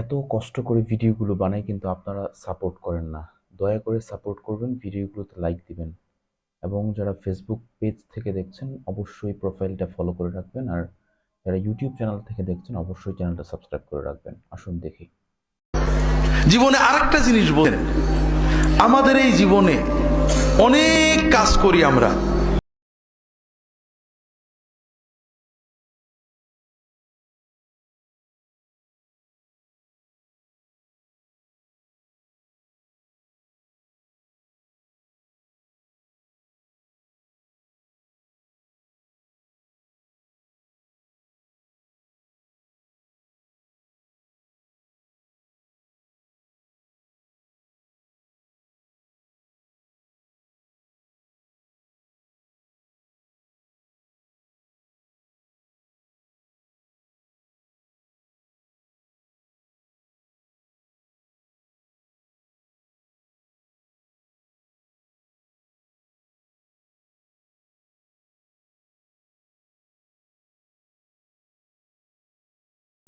এত কষ্ট করে ভিডিওগুলো বানাই কিন্তু আপনারা সাপোর্ট করেন না। দয়া করে সাপোর্ট করবেন, ভিডিওগুলোতে লাইক দিবেন এবং যারা ফেসবুক পেজ থেকে দেখছেন, অবশ্যই প্রোফাইলটা ফলো করে রাখবেন আর যারা ইউটিউব চ্যানেল থেকে দেখছেন, অবশ্যই চ্যানেলটা সাবস্ক্রাইব করে রাখবেন। আসুন দেখি। জীবনে আরেকটা জিনিস বলেন। আমাদের এই জীবনে অনেক কাজ করি আমরা।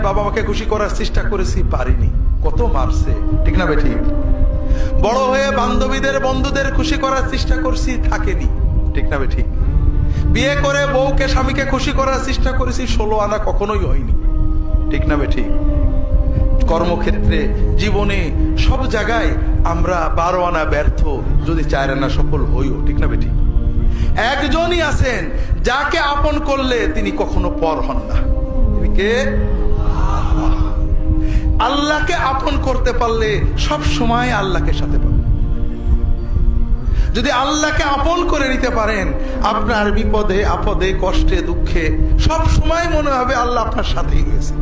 বাবা মাকে খুশি করার চেষ্টা করেছি, পারিনি। কত মারছে, ঠিক না বেঠিক বড় হয়ে বান্ধবীদের, বন্ধুদের খুশি করার চেষ্টা করছি, থাকেনি, ঠিক না বেঠিক বিয়ে করে বউকে, স্বামীকে খুশি করার চেষ্টা করেছি, ষোলো আনা কখনোই হয়নি, ঠিক না বেঠিক কর্মক্ষেত্রে, জীবনে, সব জায়গায় আমরা বারো আনা ব্যর্থ, যদি চার আনা সফল হইও, ঠিক না বেঠিক একজনই আছেন, যাকে আপন করলে তিনি কখনো পর হন না। তিনি কে? আল্লাহকে আপন করতে পারলে সব সময় আল্লাহকে সাথে পাবেন যদি আল্লাহকে আপন করে নিতে পারেন, আপনার বিপদে, আপদে, কষ্টে, দুঃখে সব সময় মনে হবে আল্লাহ আপনার সাথেই রয়েছে।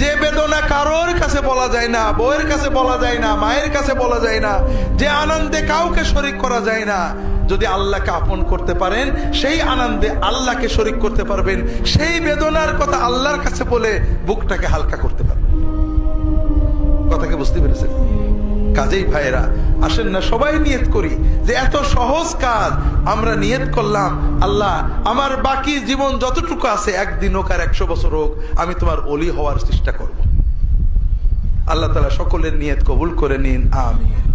যে বেদনা কারোর কাছে বলা যায় না, বউয়ের কাছে বলা যায় না, মায়ের কাছে বলা যায় না, যে আনন্দে কাউকে শরিক করা যায় না, যদি আল্লাহকে আপন করতে পারেন, সেই আনন্দে আল্লাহকে শরিক করতে পারবেন, সেই বেদনার কথা আল্লাহর কাছে বলে বুকটাকে হালকা করতে পারবেন। কথাকে বুঝতে পেরেছেন? কাজেই ভাইয়েরা আসেন না, সবাই নিয়ত করি যে এত সহজ কাজ আমরা নিয়ত করলাম। আল্লাহ, আমার বাকি জীবন যতটুকু আছে, একদিন হোক আর একশো বছর হোক, আমি তোমার অলি হওয়ার চেষ্টা করব। আল্লাহ তালা সকলের নিয়ত কবুল করে নিন, আমিন।